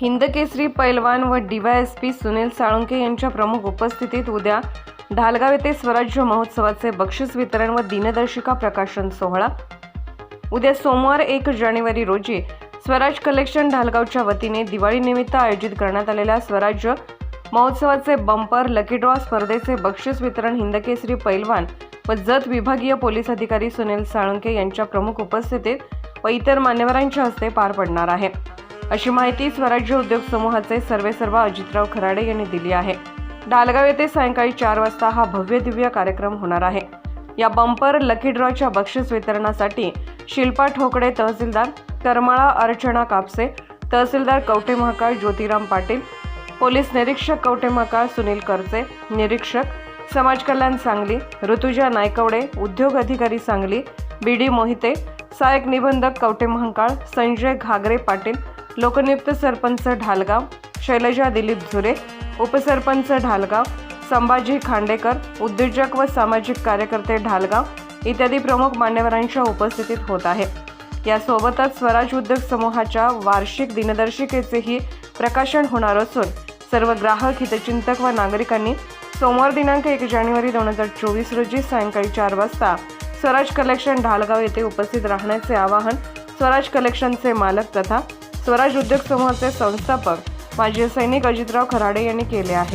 हिंदकेसरी पैलवान व डीवायएसपी सुनील साळुंके यांच्या प्रमुख उपस्थितीत उद्या ढालगाव येथे स्वराज्य महोत्सवाचे बक्षीस वितरण व दिनदर्शिका प्रकाशन सोहळा. उद्या सोमवार एक जानेवारी रोजी स्वराज कलेक्शन ढालगावच्या वतीने दिवाळीनिमित्त आयोजित करण्यात आलेल्या स्वराज्य महोत्सवाचे बंपर लकी ड्रॉ स्पर्धेचे बक्षीस वितरण हिंदकेसरी पैलवान व जत विभागीय पोलीस अधिकारी सुनील साळुंके यांच्या प्रमुख उपस्थितीत व इतर मान्यवरांच्या हस्ते पार पडणार आहे. अशी माहिती स्वराज्य उद्योग समूहाचे सर्वेसर्वा अजितराव खराडे यांनी दिली आहे. डालगाव येथे सायंकाळी चार वाजता हा भव्य दिव्य कार्यक्रम होणार आहे. या बंपर लकी ड्रॉच्या बक्षीस वितरणासाठी शिल्पा ठोकडे तहसीलदार करमाळा अर्चना कापसे तहसीलदार कवटे महाकाळ ज्योतिराम पाटील पोलीस निरीक्षक कवटे महाकाळ सुनील करचे निरीक्षक समाज कल्याण सांगली ऋतुजा नायकवडे उद्योग अधिकारी सांगली बी डी मोहिते सहाय्यक निबंधक कवटे महाकाळ संजय घागरे पाटील लोकनियुक्त सरपंच ढालगाव शैलजा दिलीप झुरे उपसरपंच ढालगाव संभाजी खांडेकर उद्योजक व सामाजिक कार्यकर्ते ढालगाव इत्यादी प्रमुख मान्यवरांच्या उपस्थितीत होत आहे. यासोबतच स्वराज उद्योग समूहाच्या वार्षिक दिनदर्शिकेचेही प्रकाशन होणार असून सर्व ग्राहक हितचिंतक व नागरिकांनी सोमवार दिनांक एक जानेवारी दोन हजार चोवीस रोजी सायंकाळी चार वाजता स्वराज कलेक्शन ढालगाव येथे उपस्थित राहण्याचे आवाहन स्वराज कलेक्शनचे मालक तथा स्वराज उद्योग समूहाचे संस्थापक माजी सैनिक अजितराव खराडे यांनी केले आहे.